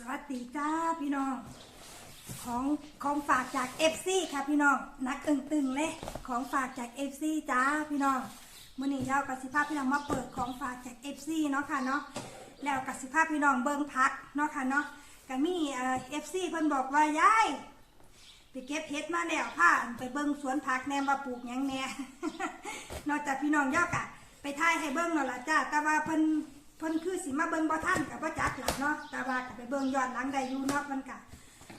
สวัสดีจ้าพี่น้อง ของของฝากจากเอฟซีค่ะพี่น้อง นักตึงๆเลยของฝากจากเอฟซีจ้าพี่น้องมื่อนี้เรากสิภาพพี่น้องมาเปิดของฝากจากเอฟซีเนาะค่ะเนาะแล้วกสิภาพพี่น้องเบิ้งพักเนาะค่ะเนาะก็มีเอฟซีเพิ่นบอกว่ายายไปเก็บเห็ดมาแล้วค่ะไปเบิ้งสวนผักแหนมว่าปลูกยังแหน่นอกจากพี่น้องยอกอะไปถ่ายให้เบิ้งเนาะล่ะจ้าแต่ว่าเพิ่น เพิ่นคือสิมาเบิ้งบ่ทันกับบ่จักหลักเนาะแต่ว่าก็ไปเบิ้งย้อนหลังได้อยู่เนาะเพิ่นก็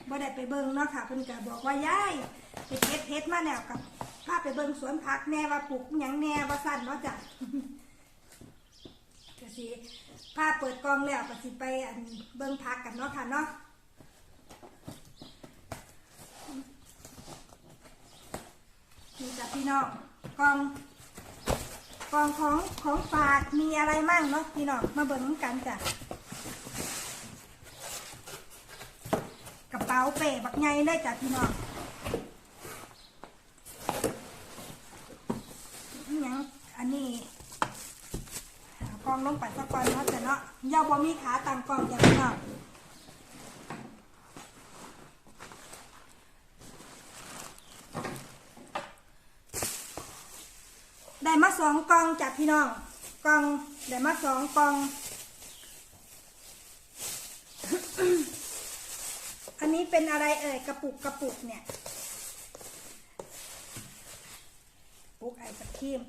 บ่ได้ไปเบิ้งเนาะค่ะเพิ่นก็บอกว่ายายไปเก็บเห็ดมาแล้วกับพาไปเบิ้งสวนผักแน่ว่าปลูกหยังแน่ว่าซั่นเนาะจ้ะก็สิพาเปิดกล้องแล้วก็สิไปอันเบิ้งผักกันเนาะค่ะเนาะนี่จ้ะพี่น้องกล้อง กล่องของของฝากมีอะไรมั่งเนาะพี่น้องมาเบิ่งกันจ้ะกระเป๋าเป๋บักใหญ่เลยจ้ะพี่น้องอิหยังอันนี้กล่องลงไปสักก่อนเนาะจ้ะเนาะยาบ่มีขาตั้งกล่องจ้ะพี่น้อง ได้มาสองกองจากพี่น้องกองได้มาสองกอง อันนี้เป็นอะไรเอ่ยกระปุกกระปุกเนี่ยปุกไอศครีม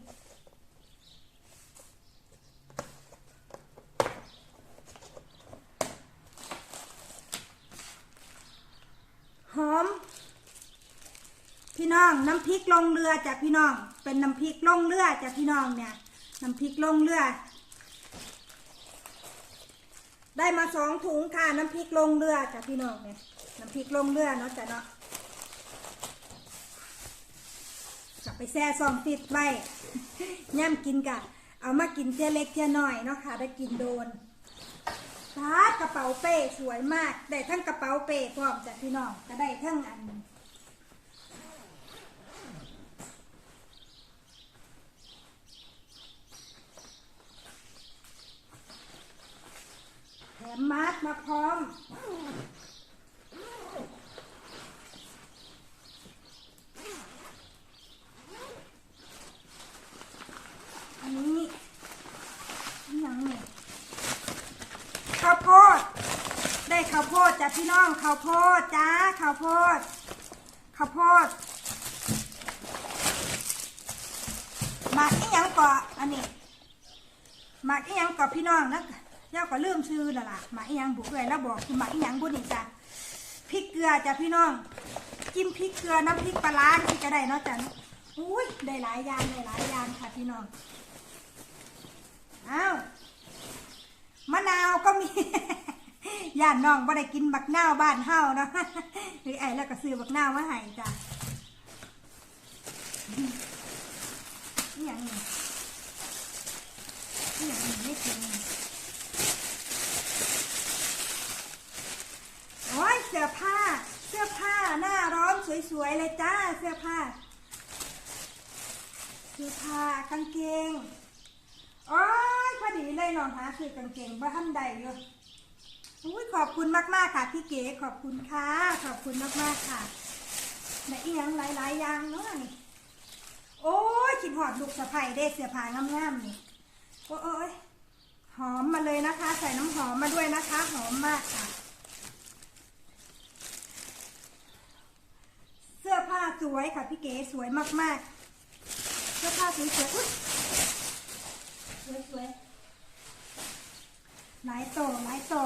หอม พี่ น้ำพริกลงเรือจากพี่น้อง เป็นน้ำพริกลงเรือจากพี่น้องเนี่ย น้ำพริกลงเรือ ได้มาสองถุงค่ะน้ำพริกลงเรือจากพี่น้องเนี่ย น้ำพริกลงเรือเนาะจ้ะเนาะกลับไปแช่ซองติดไว้ย่ำกินกะเอามากินเท่ยเล็กเท่ยน้อยเนาะค่ะ ได้กินโดนตากระเป๋าเป้สวยมาก ได้ทั้งกระเป๋าเป้พร้อมจากพี่น้องก็ได้ทั้งอัน มมาร์กมาพร้อมอันนี้ยังเนี่ข้าวโพด ได้ข้าวโพดจ้ะพี่น้องข้าวโพดจ้าข้าวโพดข้าวโพดหมากอีหยังก่ออันนี้หมักอีหยังกับพี่น้องนะ เจ้าก็ลืมชื่อและล่ะหมักอีหยังบุกเลยแล้วบอกคือหมักอีหยังบุนี่จ้ะพริกเกลือจ้ะพี่น้องจิ้มพริกเกลือน้ำพริกปลาร้าที่จะได้เนาะจ้ะอุ้ยได้หลายอย่างได้หลายอย่างค่ะพี่น้องอ้าวมะนาวก็มี ย่านน้องบ่ได้กินบักนาวบ้านเฮาเนาะหรือไอ้แล้วก็ซื้อบักนาวมาให้จ้ะอีหยังนี่ที่อย่างนี้ไม่ถึงโอ้ย เสื้อผ้า เสื้อผ้าหน้าร้อนสวยๆเลยจ้า เสื้อผ้า เสื้อผ้ากางเกงโอ้ยพอดีเลยน้องหาซื้อกางเกงบ้านใดอยู่อุ้ยขอบคุณมากๆค่ะพี่เก๋ขอบคุณค่ะ ขอบคุณมากๆค่ะแต่อีหยังหลายๆอย่างเนาะนี่โอ้ยคิดหอดลูกสะใภ้ได้เสื้อผ้างามๆนี่โอ้ยหอมมาเลยนะคะ ใส่น้ำหอมมาด้วยนะคะ หอมมากค่ะ เสวยค่ะพี่เก๋สวยมากๆเสื้อผ้าสวยๆอุ๊ยสวยๆหลายโตหลายต่อ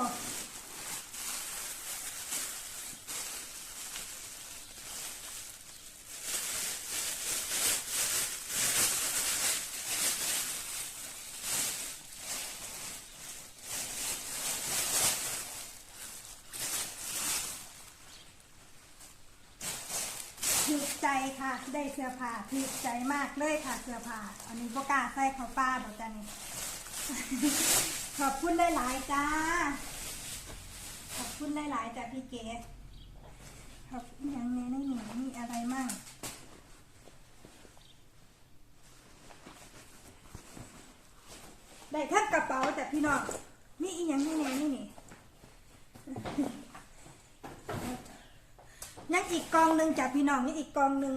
ก ใจค่ะ ได้เสื้อผ้าถูกใจมากเลยค่ะเสื้อผ้าอันนี้บกล้าใส่เขาป้าบอกจ้านี่ขอบคุณหลายๆจ้า ขอบคุณหลายๆจ้าพี่เก๋ขอบคุณอย่างในนั่นนี่มีอะไรมั่งได้ทั้งกระเป๋าแต่พี่น้องมีอีกอย่างแน่ๆนี่นี่ ยังอีกกองหนึ่งจ้ะพี่น้องนี่อีกกองหนึ่ง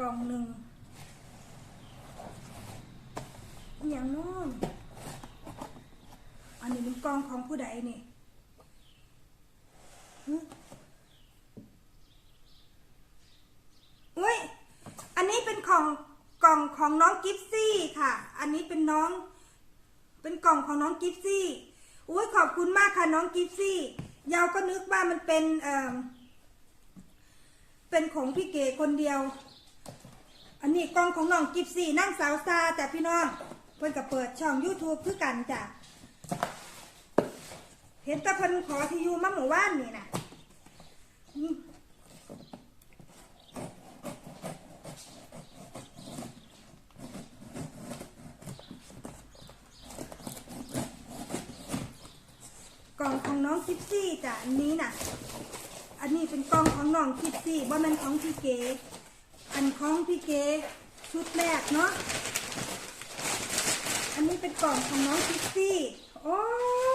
กองหนึ่งอย่างโน้นอันนี้เป็นกองของผู้ใดนี่อุ้ยอันนี้เป็นของกล่องของน้องกิฟซี่ค่ะ อันนี้เป็นน้อง เป็นกล่องของน้องกิฟซี่อุ้ยขอบคุณมากค่ะน้องกิฟซี่ ยาวก็นึกว่ามันเป็นเอ่อเป็นของพี่เก๋คนเดียว อันนี้กล้องของน้องกิฟซี่นั่งสาวซาแต่พี่น้องเพิ่นก็เปิดช่อง YouTube คือกันจ้ะเห็นตะเพิ่นขอที่อยู่มาหมู่บ้านนี่นะ กล่องของน้องกิฟซี่จ้ะอันนี้น่ะ อันนี้เป็นกล่องของน้องกิฟซี่ว่ามันของพี่เก๋อันของพี่เก๋ชุดแรกเนาะอันนี้เป็นกล่องของน้องคิกซี่โอ้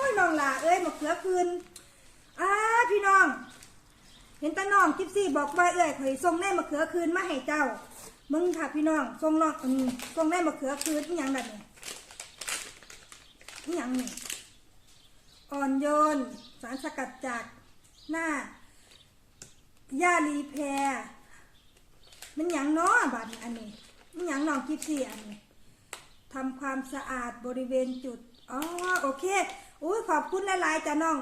ยน้องหลาเอ้ยมะเขือคืนอ้าพี่น้อง เห็นตาน้องคิกซี่บอกว่าเอ้ยเคยส่งแน่มะเขือคืนมาให้เจ้ามึงค่ะพี่น้องส่งน้องอืมส่งแน่มะเขือคืนอีหยังแบบนี้อีหยังนี่ อ่อนโยน สารสกัดจากหน้าย่าลีแพรมันหยังนาะบัดอันนี้ มันหยังน้องคิกซี่อันนี้ทำความสะอาดบริเวณจุด อ๋อ โอเค อุ้ยขอบคุณหลายๆจ้ะน้อง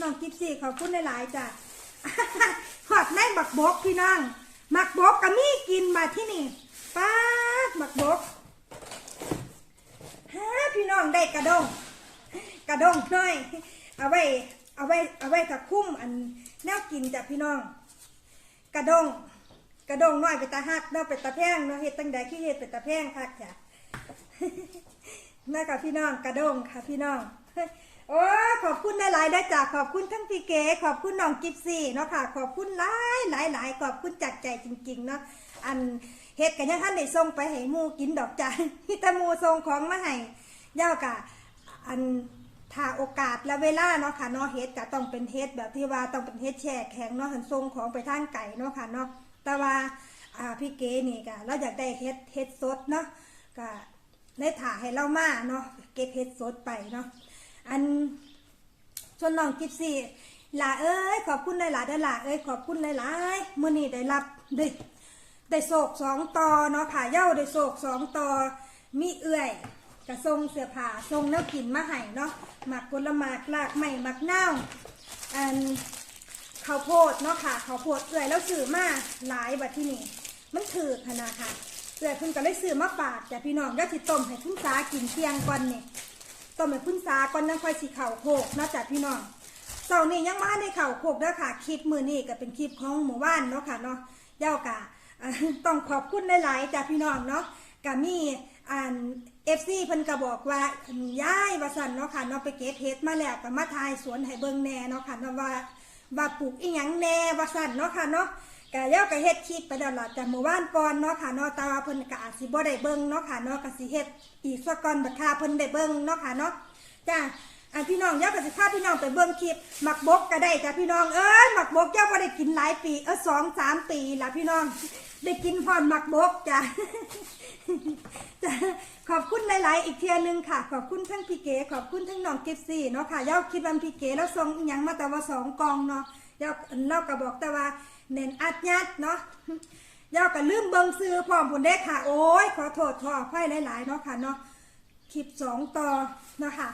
น้องกิฟซี่ขอบคุณหลายๆจ้ะหอดแม่บักบกพี่น้องหมักบกกับมี่กินมาที่นี่ป้าหมักบกฮะพี่น้องได้กระดง กระดงหน่อย เอาไว้เอาไว้เอาไว้กับคุ้มอันแนวกินจ้ะพี่น้อง กระดงกระดงน้อยไปตาหักเนาะไปตาแพงเนาะเฮ็ดตั้งใดขี้เฮ็ดไปตาแพงคักจ้ะแม่กับพี่น้องกระด้งค่ะพี่น้องโอ้ขอบคุณหลายๆได้จ้ะขอบคุณทั้งพี่เก๋ขอบคุณน้องกิฟซี่เนาะค่ะ ขอบคุณหลายหลายหลายขอบคุณจากใจจริงๆเนาะอันเฮ็ดกันยังท่านได้ส่งไปให้หมูกินดอกจ้ะที่ตะมูส่งของมาให้ย่ากะอัน ถ้าโอกาสและเวลาเนาะค่ะเนาะเฮ็ดก็ต้องเป็นเฮ็ดแบบที่ว่าต้องเป็นเฮ็ดแช่แข็งเนาะหันส่งของไปทางไก่เนาะค่ะเนาะแต่ว่าอ่าพี่เก๋นี่ก็เราอยากได้เฮ็ดเฮ็ดสดเนาะก็ได้ถ่าให้เรามาเนาะเก็บเห็ดสดไปเนาะอันส่วนน้องกิฟซี่หลาเอ้ยขอบคุณหลายๆเด้หลาเอ้ยขอบคุณหลายๆมื้อนี้ได้รับได้ได้โศกสองต่อเนาะค่ะเย้าได้โศกสองต่อมีเอื่อย กระทรงเสื้อผ้าทรงแน้วกินมาให้เนาะหมักผลไม้ลากไม้หมักเน่าอันข้าวโพดเนาะค่ะข้าวโพดเอื่อยแล้วซื้อมาหลายบัดที่นี่มันถือขนาดค่ะเสือคุณก็เลยซื้อมาฝากจ้ะพี่น้องก็สิต้มให้คุณสากินเที่ยงก่อนนี่ต้มให้คุณสาก่อนนั่งค่อยสิเข่าโคกนาะจ้ะพี่น้องเจ้านี่ยังมาในเข่าโคกเด้อค่ะคลิปมือนี่ก็เป็นคลิปของหมู่บ้านเนาะค่ะเนาะเย้ากะต้องขอบคุณหลายๆจ้ะพี่น้องเนาะกะมี อ่านเอฟซีเพิ่นก็บอกว่าย้ายว่าสั่นเนาะค่ะเนาะไปเก็บเฮ็ดมาแล้วก็มาทายสวนให้เบิ่งแหน่เนาะค่ะเนาะว่าว่าปลูกอีหยังแหน่ว่าสั่นเนาะค่ะเนาะกะเย้าก็เฮ็ดคลิปไปแล้วล่ะจากหมู่บ้านก่อนเนาะค่ะเนาะแต่ว่าเพิ่นก็อาจสิบ่ได้เบิ่งเนาะค่ะเนาะก็สิเฮ็ดอีกสักก่อนบัดค่าเพิ่นได้เบิ่งเนาะค่ะเนาะจ้าอันพี่น้องเย้าก็สิพาพี่น้องไปเบิ่งคลิปหมักบกก็ได้จ้ะพี่น้องเอ้ยหมักบกเย้าบ่ได้กินหลายปีเออสองสามปีละพี่น้อง ได้กินพรหมักบกจ้ะ ขอบคุณหลาย ๆ อีกเทียหนึงค่ะ ขอบคุณทั้งพี่เก๋ขอบคุณทั้งน้องกิฟซี่เนาะค่ะย้าคิดว่าพี่เก๋แล้วส่งอยังมาแต่ว่าสองกองเนาะย้าเราก็บอกแต่ว่าเน้นอัดยัดเนาะย้าก็ลืมเบิงซื้อพร้อมผุนเด็กค่ะ โอ้ยขอโทษขออภัยหลาย ๆ เนาะค่ะเนาะคลิปสองต่อเนาะค่ะ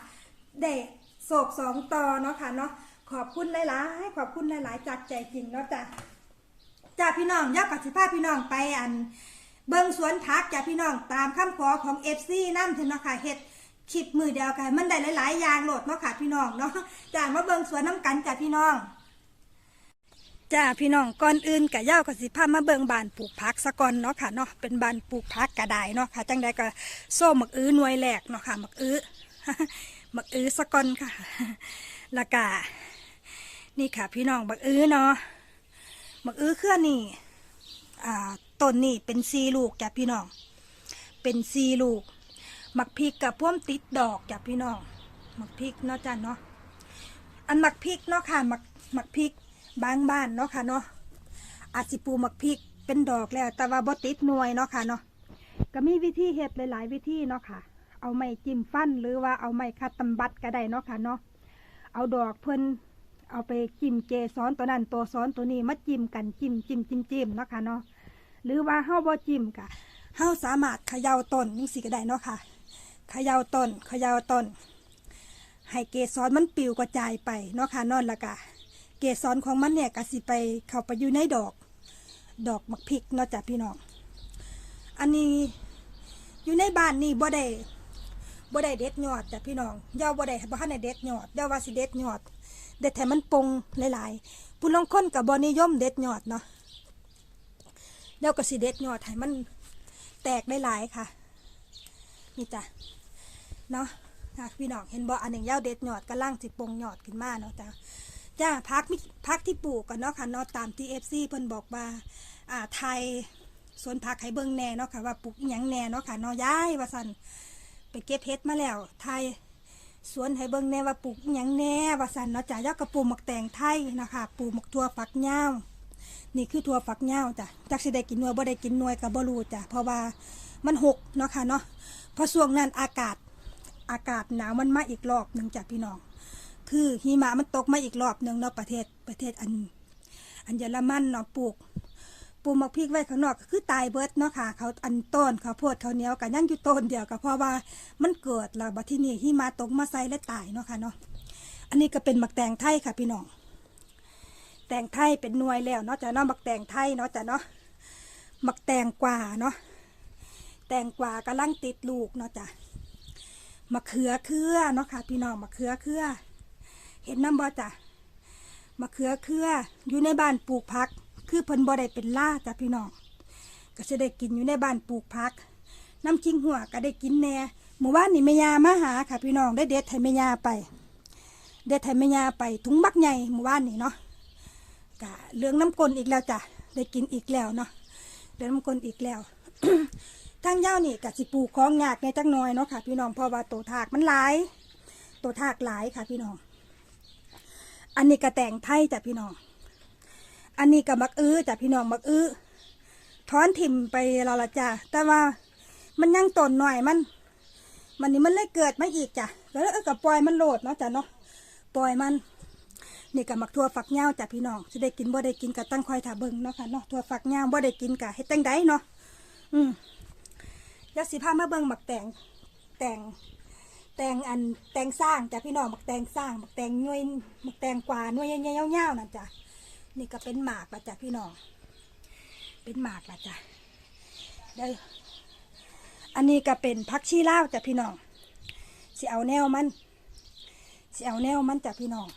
เด็กโศกสองต่อเนาะค่ะเนาะขอบคุณหลาย ๆ ขอบคุณหลาย ๆ จากใจจริงเนาะจ้ะจ้าพี่น้องยักกับสิพาพี่น้องไปอัน เบิ้งสวนผักจ้าพี่น้องตามคำขอของเอฟซีน้ำเถอะเนาะค่ะเฮ็ดคลิปมือเดียวกัน มันได้หลายๆอย่างโหลดเนาะค่ะพี่น้องเนาะจ้ามาเบิ้งสวนน้ำกันจ้าพี่น้องจ้าพี่น้องก่อนอื่นกะย่ากับสิพามาเบิ่งบานปลูกผักสะก่อนเนาะค่ะเนาะเป็นบานปลูกผักกระไดเนาะค่ะจังใดก็โซ่หมักอื้อหน่วยแหลกเนาะค่ะหมักอื้อหมักอื้อสะก่อนค่ะล้วก็นี่ค่ะพี่น้องหมักอื้อเนาะหมักอื้อเครือนนี่อ่า ต้นนี่เป็นซีลูกจ้ะพี่น้อง เป็นซีลูกหมักพริกกับพ่วมติดดอกจ้ะพี่น้องหมักพริกเนาะจ้ะเนาะอันหมักพริกเนาะค่ะหมักหมักพริกบางบ้านเนาะค่ะเนาะอาจสิปูหมักพริกเป็นดอกแล้ว แต่ว่าบ่ติดหน่วยเนาะค่ะเนาะก็มีวิธีเฮ็ดหลาย ๆ วิธีเนาะค่ะ เอาไม้จิ้มฟันหรือว่าเอาไม้คัดตำบัดก็ได้เนาะค่ะเนาะเอาดอกเพิ่นเอาไปจิ้มเกสรตัวนั้นตัวซ้อนตัวนี้มาจิ้มกันจิ้มจิ้มจิ้มจิ้มเนาะค่ะเนาะ หรือว่าเฮาบ่จิ้มกะเฮาสามารถเขย่าต้นจังซี่ก็ได้เนาะค่ะเขย่าต้นเขย่าต้น ให้เกสรมันปิวกระจายไปเนาะค่ะนอนละกะเกสรของมันเนี่ยก็สิไปเข้าไปอยู่ในดอก ดอกมักพริกเนาะจ้ะพี่น้องอันนี้อยู่ในบ้านนี่บ่ได้บ่ได้เด็ดยอดจ้ะพี่น้องอย่าบ่ได้บ่ทันได้เด็ดยอดอย่าว่าสิเด็ดยอดเด็ดให้มันปงหลายๆผู้ลางคนก็บ่นิยมเด็ดยอดเนาะ เดี๋ยวก็สิเด็ดยอดให้มันแตกได้หลายค่ะ นี่จ้ะเนาะค่ะพี่น้องเห็นบ่อันหนึ่งยาวเด็ดยอดกำลังสิปงยอดขึ้นมาเนาะจ้ะจ้าพักมิพักที่ปลูกกันเนาะค่ะเนาะตามที่เอฟซีเพิ่นบอกว่าอ่าไทยสวนผักไห้เบิ่งแน่เนาะค่ะว่าปลูกหยังแน่เนาะค่ะเนาะย้ายว่าซั่นไปเก็บเฮ็ดมาแล้วไทยสวนไห้เบิ่งแน่ว่าปลูกหยังแน่ว่าซั่นเนาะจ้ะยอกกระปูหมักแตงไทยนะคะปลูกหมักทั่วฝักยาว นี่คือทั่วฝักยาวจ้ะจักสิได้กินหน่วยบ่ได้กินหน่วยก็บ่รู้จ้ะเพราะว่ามันหกเนาะค่ะเนาะเพราะช่วงนั้นอากาศอากาศหนาวมันมาอีกรอบหนึ่งจ้ะพี่น้อง คือหิมะมันตกมาอีกรอบหนึ่งเนาะประเทศประเทศอัน อันเยอรมันเนาะปลูกปลูกมักพริกไว้ข้างนอกก็คือตายเบิดเนาะค่ะ เขาอันต้นเขาโพดเขาเนียวกันยั่งอยู่ต้นเดียวก็เพราะว่ามันเกิดแล้วบัดที่นี่หิมะตกมาใส่และตายเนาะค่ะเนาะอันนี้ก็เป็นหมักแตงไทยค่ะพี่น้อง แตงไทยเป็นหน่วยแล้วเนาะจ้ะเนาะหมักแตงไทยเนาะจ้ะเนาะหมักแตงกวาเนาะแตงกวากำลังติดลูกเนาะจ้ะมะเขือเครือเนาะค่ะ พี่น้องมะเขือเครือเห็นน้ำบ่จ้ะมะเขือเครืออยู่ในบ้านปลูกพัก คือเพิ่นบ่ได้เป็นล่าจ้ะพี่น้องก็จะได้กินอยู่ในบ้านปลูกพัก น้ำจิ้งหัวก็ได้กินแหน่หมู่บ้านนี่แม่ยามาหาค่ะ พี่น้องได้เด็ดให้แม่ยาไป เด็ดให้แม่ยาไปถุงบักใหญ่หมู่บ้านนี่เนาะ กะเรื่องน้ำกลนอีกแล้วจ้ะได้กินอีกแล้วเนาะเรื่องน้ำกลนอีกแล้วทางเย้านี่กะสิปลูกของยากในจักหน่อยเนาะค่ะ พี่น้องเพราะว่าตัวถากมันหลายตัวทากหลายค่ะ พี่น้อง อันนี้กระแต่งไทยจ้ะพี่น้อง อันนี้กับมักอื้อจ้ะพี่น้องมักอื้อถอนถิ่มไปแล้วละจ้ะแต่ว่ามันยังต้นหน่อยมัน มันนี่มันเลยเกิดมาอีกจ้ะแล้วกับปล่อยมันโหลดเนาะจ้ะเนาะปล่อยมัน นี่กับมักทั่วฝักยาวจ้ะพี่น้องจะได้กินบ่ได้กินกับตั้งคอยถ่าเบิ่งเนาะค่ะเนาะทั่วฝักยาวบ่ได้กินกับเฮ็ดจังไดเนาะอืมแล้วสิพามาเบิ่งหมักแตงแตงแตงอันแตงสร้างจ้ะพี่น้องหมักแตงสร้างหมักแตงหน่วยหมักแตงกวาหน่วยใหญ่ๆยาวๆนั่นจ้ะนี่ก็เป็นหมากละจ้ะพี่น้องเป็นหมากละจ้ะได้อันนี้ก็เป็นพักชีลาวจ้ะพี่น้องสิเอาแนวมันสิเอาแนวมันจ้ะพี่น้อง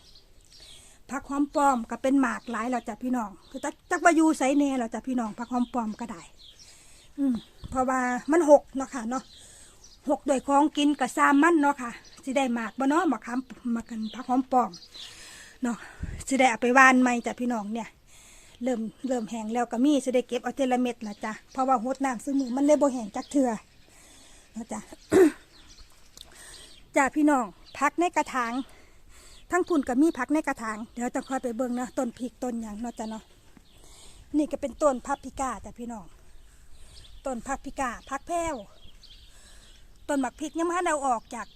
ผักหอมปลอมก็เป็นหมากหลายแล้วจ้ะพี่น้อง คือจักจักวายูไซเน่แล้วจ้ะพี่น้องผักหอมปลอมก็ได้ อืมเพราะว่ามันหกเนาะค่ะเนาะหกโดยของกินกับซามมันเนาะค่ะสิได้หมากบ่เนาะหมากคำมากันพักหอมปลอมเนาะสิได้เอาไปหวานใหม่จ้ะพี่น้องเนี่ย เริ่มเริ่มแห้งแล้วก็มีสิได้เก็บเอาเทละเม็ดละจ้ะเพราะว่าหดน้ำซื้อมือมันเลยบ่แห้งจักเถื่อนะจ้ะจ้ะพี่น้องพักในกระถาง ทั้งพุ่นก็มีพักในกระถาง เดี๋ยวจะค่อยไปเบิ่งเนาะต้นพริกต้นหยังเนาะจ้ะเนาะนี่ก็เป็นต้นพับพิกาจ้ะพี่น้องต้นพับพิกาพักแพ้วต้นหมักพริกยังไม่ทันเอาออกจาก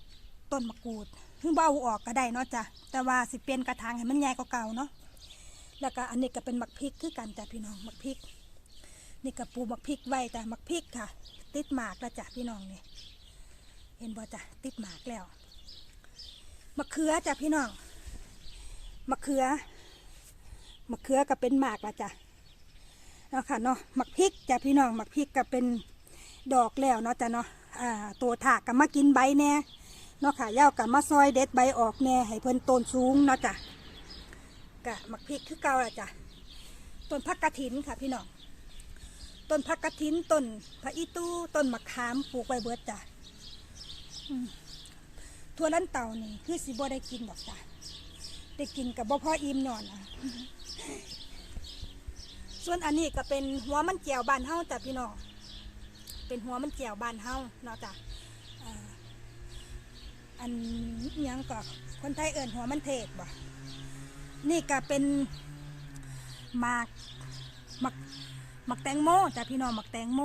ต้นมะกรูดเพิ่งเบาออกก็ได้เนาะจ้ะแต่ว่าสิเปลี่ยนกระถางให้มันใหญ่กว่าเก่าเนาะแล้วก็อันนี้ก็เป็นหมักพริกคือกันจ้ะพี่น้องหมักพริก นี่ก็ปลูกหมักพริกไว้จ้ะหมักพริกค่ะ ติดหมากแล้วจ้ะพี่น้องนี่เห็นบ่จ้ะติดหมากแล้วมะเขือจ้ะพี่น้อง มะเขือมะเขือก็เป็นหมากล้วจ้ะเนาะค่ะเนาะหมักพริกจ้ะพี่น้องหมักพริกก็เป็นดอกแล้วเนาะจ้ะเนาะอ่าตัวถากกับมากินใบแน่เนาะค่ะย่ากับมาซอยเด็ดใบออกแน่ให้เพิ่นต้นสูงเนาะจ้ะกะมักพริกคือเก่าละจ้ะต้นพักกระถินค่ะพี่น้องต้นพักกระถินต้นพระอีตู้ต้นมะขามปลูกไว้เบิดจ้ะทั่วลันเต่านี่คือสิบ่ได้กินดอกจ้ะ ได้กินกับบ่พ่ออิ่มนอนส่วนอันนี้ก็เป็นหัวมันเจียวบานเฮาจ้ะพี่น้องเป็นหัวมันเจียวบานเฮาเนาะจ้ะอันยังก็คนไทยเอิ่นหัวมันเทศบ่นี่ก็เป็นหมากมักมักแตงโมจ้ะพี่น้องมักแตงโม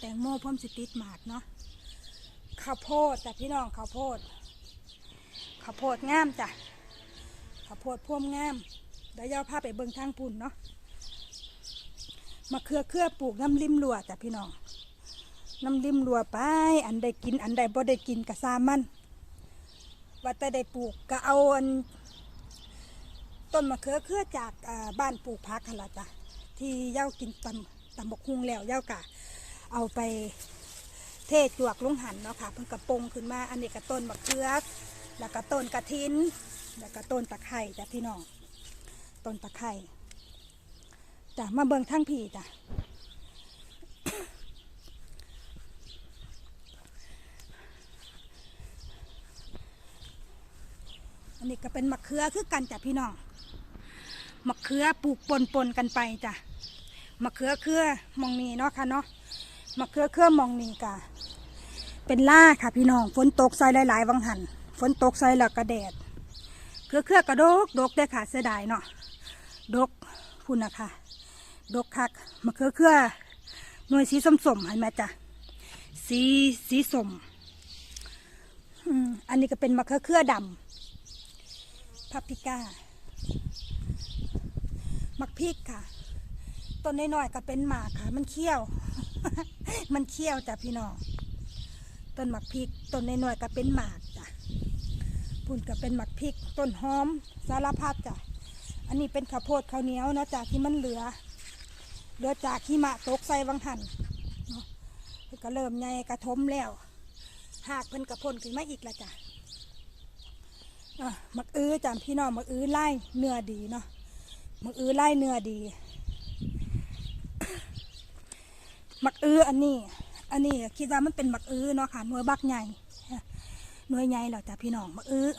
แตงโมเพิ่มสิติดหมากเนาะข้าวโพดจ้ะพี่น้องข้าวโพดข้าวโพดงามจ้ะ ข้าวโพดพ่วมงามเดี๋ยวย่าพาไปเบิ่งทางปุ่นเนาะมะเขือเครือปลูกน้ำริมรัวจ้ะพี่น้องน้ำริมรัวไป อันใดกินอันใดบ่ได้กินกะซามันว่าแต่ได้ปลูกก็เอาอันต้นมะเขือเครือจากบ้านปลูกพักกันละจ้ะที่เย้ากินตำตำบกฮุงแล้วเย้ากะเอาไปเทจวกลุงหันเนาะค่ะเพิ่งกระปงขึ้นมาอันนี้ก็ต้นมะเขือแล้วก็ต้นกระถิน แล้วก็ต้นตะไคร่จ้ะพี่น้อง ต้นตะไคร่จ้ะมาเบิ่งทั้งพี่จ้ะอันนี้ก็เป็นมะเขือคือกันจ้ะพี่น้อง มะเขือปลูกปนปนกันไปจ้ะ มะเขือเครือมองนีเนาะค่ะเนาะ มะเขือเครือมองนีกะเป็นล่าค่ะพี่น้อง ฝนตกใส่หลายๆวังหัน ฝนตกใส่แล้วกระแดด เครือเครือกระดกดกได้ค่ะเสียดายเนาะดกพุ่นนะคะดกคักมะเขือเครือหน่วยสีส้มๆเห็นไหมจ้ะสีสีสมอืมอันนี้ก็เป็นมะเขือเครือดำพับพิก้ามักพริกค่ะต้นน้อยๆก็เป็นหมากค่ะ มันเคี้ยว มันเคี้ยวจ้ะพี่น้องต้นหมักพริกต้นน้อยๆก็เป็นหมาก พุ่นก็เป็นหมักพริกต้นหอมสารพัดจ้ะ อันนี้เป็นข้าวโพดข้าวเหนียวนะจ้ะที่มันเหลือ เหลือจากหิมะตกใส่วังหันเนาะเพิ่นก็เริ่มใหญ่กระทมแล้ว หากเพิ่นกระพ่นขึ้นมาอีกละจ้ะอะมักอื้อจำพี่น้องมักอื้อไล่เนื้อดีเนาะมักอื้อไล่เนื้อดีมักอื้ออันนี้ อันนี้คิดว่ามันเป็นมักอื้อเนาะค่ะหน่วยบักใหญ่ หน่วยใหญ่แล้วจ้ะพี่น้องมักอื้อ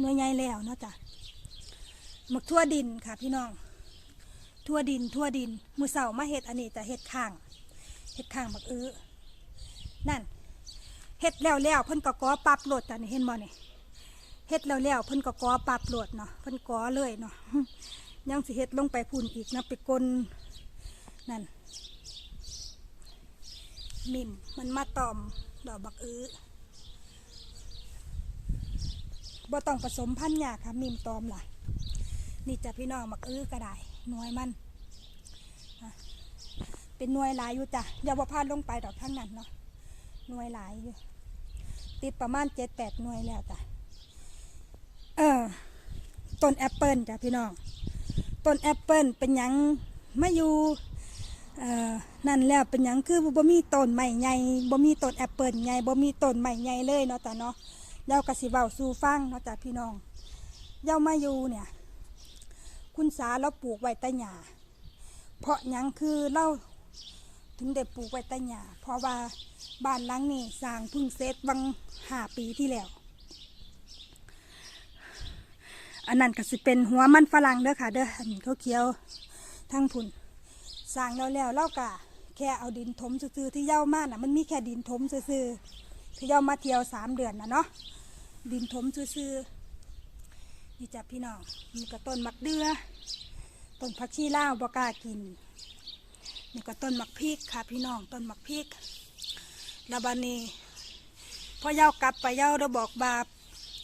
หน่วยใหญ่แล้วเนาะจ้ะมักทั่วดินค่ะพี่น้อง ทั่วดินทั่วดินมือเสามาเห็ดอันนี้จะเห็ดข้างเห็ดข้างมักอื้อนั่นเห็ดแล้วแล้วเพิ่นก็กอปรับโหลดจ้ะนี่เห็นบ่นี่ยเฮ็ดแล้วแล้วเพิ่นก็กอปรับโหลดเนาะเพิ่นกอเลยเนาะยังสิเฮ็ดลงไปพุ่นอีกนะไปกลนนั่นมิมมันมาตอมดอกบักอื้อ บ่ต้องผสมพันธุ์ยากค่ะมิมตอมล่ะ นี่จะพี่น้องบักอื้อก็ได้หน่วยมัน เป็นหน่วยหลายอยู่จ้ะอย่าว่าพลาดลงไปดอกทั้งนั้นเนาะหน่วยหลายอยู่ ติดประมาณเจ็ดแปดหน่วยแล้วจ้ะเออต้นแอปเปิลจ้ะพี่น้องต้นแอปเปิลเป็นยังมาอยู่เออนั่นแล้วเป็นยังคือบ่มีต้นใหม่ใหญ่บ่มีต้นแอปเปิลใหญ่บ่มีต้นใหม่ใหญ่เลยเนาะจ้ะเนาะ เย้ากะสิเว้าสู่ฟังเนาะจ้ะพี่น้องเย้ามาอยู่เนี่ย คุณสาเราปลูกไว้ใต้หญ้าเพราะยังคือเราถึงได้ปลูกไว้ใต้หญ้าเพราะว่าบ้านหลังนี้สร้างเพึ่งเสร็จวังห้าปีที่แล้ว อันนั้นก็สิเป็นหัวมันฝรั่งเด้อค่ะ เด้ออันเขาเขียวทั้งพุนสร้างแล้วแล้วเราก็แค่เอาดินถมซื่อๆที่เย้ามาน่ะ มันมีแค่ดินถมซื่อๆ ที่ย้ามาเที่ยวสามเดือนนะเนาะดินถมซื่อๆนี่จ้ะพี่น้องนี่ก็ต้นมักเดือต้นผักชีลาวบกากินนี่ก็ต้นมักพริกค่ะพี่น้องต้นมักพริกแล้วบันนี้พอเย้ากลับไปเย้าได้บอกบา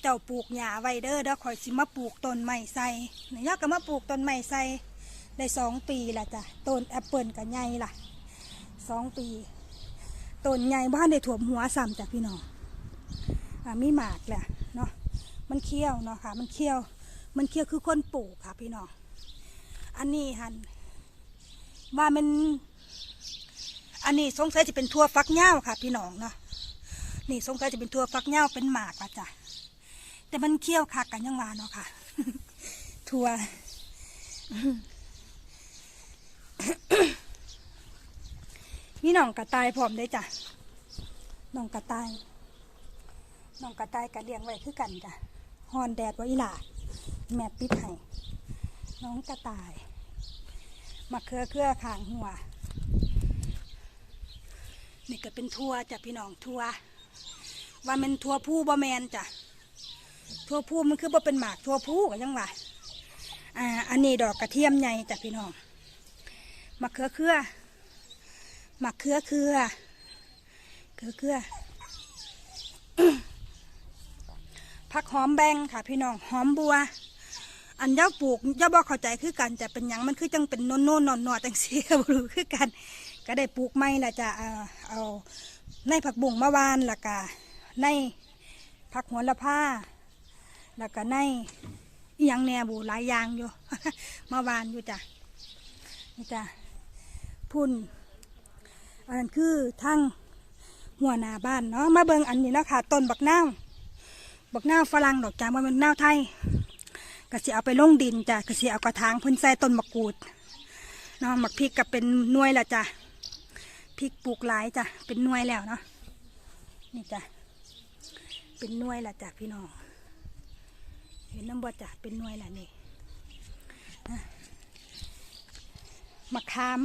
เจ้าปลูกหญ้าไว้เด้อเด้อคอยสิมาปลูกต้นไม้ใส่เนี่ยยาก็มาปลูกต้นไม้ใส่ได้สองปีละจ้ะต้นแอปเปิลกับใหญ่ล่ะสองปี ต้นใหญ่บ้านได้ถ่วมหัวซ้ำจ้ะพี่น้องอ่ามีหมากแหละเนาะมันเคี้ยวเนาะค่ะ มันเคี้ยว มันเคี้ยวคือคนปลูกค่ะ พี่น้องอันนี้หันว่ามัน อันนี้สงสัยจะเป็นทั่วฟักเง่าค่ะ พี่น้องเนาะนี่สงสัยจะเป็นทั่วฟักเง่าเป็นหมากละจ้ะแต่มันเคี้ยวคักกันยังว่าเนาะค่ะ ทั่ว มีน้องกระต่ายพร้อมได้จ้ะน้องกระต่ายน้องกระต่ายกระเลี้ยงไว้คือกันจ้ะฮอนแดดไว้อีหลาแม่ปิดให้น้องกระต่ายมาเคือเครือขางหัว นี่ก็เป็นทัวจ้ะพี่น้องทัวว่ามันทัวผู้บ่แมนจ้ะทัวผู้มันคือบ่เป็นหมากทัวผู้ก็ยังว่าอ่าอันนี้ดอกกระเทียมใหญ่จ้ะพี่น้องมะเขือเครือ หมะเขือเคือเขือเคือผักหอมแบงค่ะ พี่น้องหอมบัว อันย้าปลูกย้าบอกเข้าใจคือกันจะเป็นยังมันคือจังเป็นโน่นโน่นนอนนอจังเสีก็บ่รู้คือกัน ก็ได้ปลูกไม้ละจะเอาเอาในผักบุ้งมาวานล้วก็ในผักหัวละผ้าแล้วก็ในยังแนบูหลายอย่างอยู่มาวานอยู่จ้ะนี่จ้ะพุ่น อันนั้นคือทั้งหัวหน้าบ้านเนาะมาเบิ่งอันนี้เนาะค่ะต้นบักนาวบักนาวฝรั่งดอกจามว่ามันนาวไทยก็สิเอาไปลงดินจ้ะก็สิเอากระถางพิ่นใส่ต้นมะกรูดเนาะมักพริกก็เป็นน่วยละจ้ะพริกปลูกหลายจ้ะเป็นน่วยแล้วเนาะนี่จ้ะเป็นน่วยละจ้ะพี่น้องเห็นน้ำบ่จ้ะเป็นน่วยละนี่มะขาม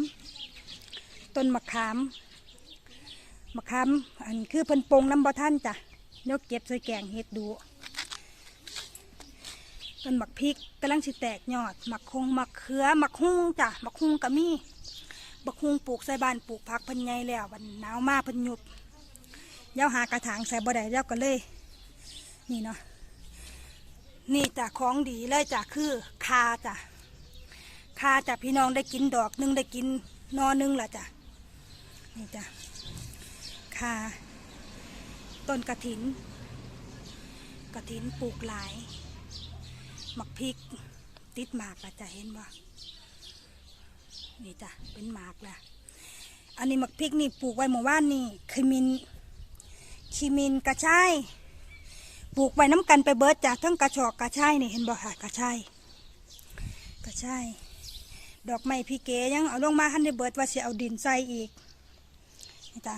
ต้นมะขาม มะขามอันคือเพิ่นปลงน้ำบ่ท่านจ้ะเดี๋ยวเก็บใส่แกงเฮ็ดดูเป็นหมักพริกกำลังสิแตกยอดหมักคงหมักเขือหมักฮุ้งจ้ะหมักฮุ้งก็มีบักฮุ้งปลูกใส่บ้านปลูกผักพันใหญ่แล้ววันหนาวมาเพันหยุบเย้าหากระถางใส่บ่ได้เย้าก็เลย นี่เนาะนี่จ้ะของดีเลยจ้ะคือคาจ้ะคาจ้ะพี่น้องได้กินดอกหนึงได้กินนอหนึงละจ้ะ นี่จ้ะคาต้นกระถิน กระถินปลูกหลาย หมักพริก ติดหมากละจะเห็นบ่นี่จ้ะเป็นหมากละอันนี้หมักพริกนี่ปลูกไว้เมื่อวานนี่ขมินขีมินกระชายปลูกไว้น้ำกันไปเบิร์ดจากทั้งกระชอกกระชายนี่เห็นบ่ค่ะกระชายกระชายดอกไม้พี่เก๋ยังเอาลงมาหันได้เบิร์ดว่าเสิเอาดินใส่อีก นี่จ้ะ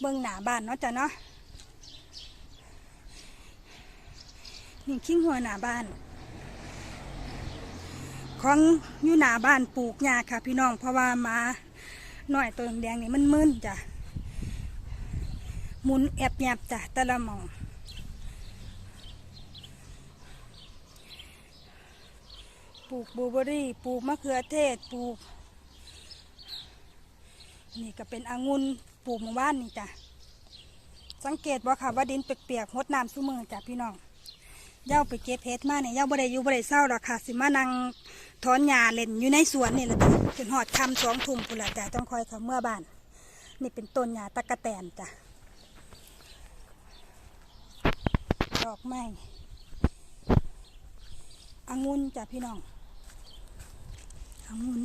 เบื้องหน้าบ้านเนาะจ้ะเนาะนี่ขิ้งหัวหน้าบ้านของอยู่หน้าบ้านปลูกหญ้าค่ะ พี่น้องเพราะว่ามาหน่อยตัวแดงนี่มันมึนจ้ะหมุนแอบแยบจ้ะแต่ละมองปลูกบูเบอรี่ปลูกมะเขือเทศปลูก นี่ก็เป็นองุ่นปลูกหมู่บ้านนี่จ้ะ สังเกตว่าค่ะว่าดินเปียกๆหดน้ำซุ่มือจ้ะพี่น้องเย้าไปเก็บเพชรมาเนี่ยเย้าบ่ได้อยู่บ่ได้เศร้าหรอกค่ะ สิมานั่งถอนหญ้าเล่นอยู่ในสวนนี่แหละจ้ะจนหอดคำสองทุ่มพุ่นละจ้ะต้องคอยเขาเมื่อบ้าน นี่เป็นต้นหญ้าตะกะแตนจ้ะดอกไม้องุ่นจ้ะพี่น้ององุ่น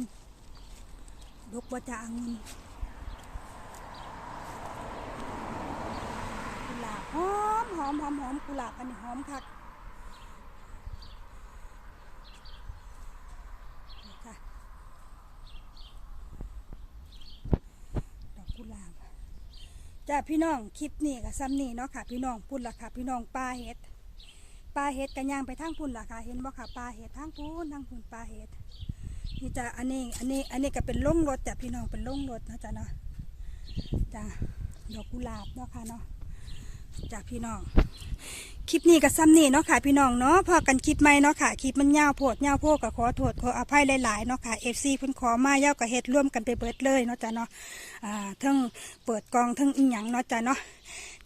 ดกว่าจะองุ่นกุ หอมหอมหอมหอมกุหลาบอันนี้หอมคักค่ะดอกกุหลาบจ้าพี่น้องคลิปนี้กับซ้ำนี่เนาะค่ะ พี่น้องพุ่นละค่ะ พี่น้องปลาเห็ดปลาเห็ดกันย่างไปทางพุ่นละค่ะ เห็นบ่ค่ะปลาเห็ดทางพุ่นทางพุ่นปลาเห็ดนี่จ้าอันนี้อันนี้อันนี้ก็เป็นล่งรถจ้ะพี่น้องเป็นล่งรถนะจ้ะเนาะจ้าดอกกุหลาบเนาะค่ะเนาะ จ้าพี่น้อง คลิปนี้กับซ้ำนี่เนาะค่ะ พี่น้องเนาะพอกันคลิปไหมเนาะค่ะ คลิปมันยาวโพดยาวโพดก็ขอโทษขออภัยหลายๆเนาะค่ะเอฟซีเพิ่นขอมาเย้ากับเฮ็ดร่วมกันไปเบิดเลยเนาะจ้ะเนาะอ่าทั้งเปิดกองทั้งอิหยังเนาะจ้ะเนาะ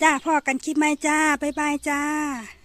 จ้าพอกันคลิปไหมจ้าบ๊ายบายจ้า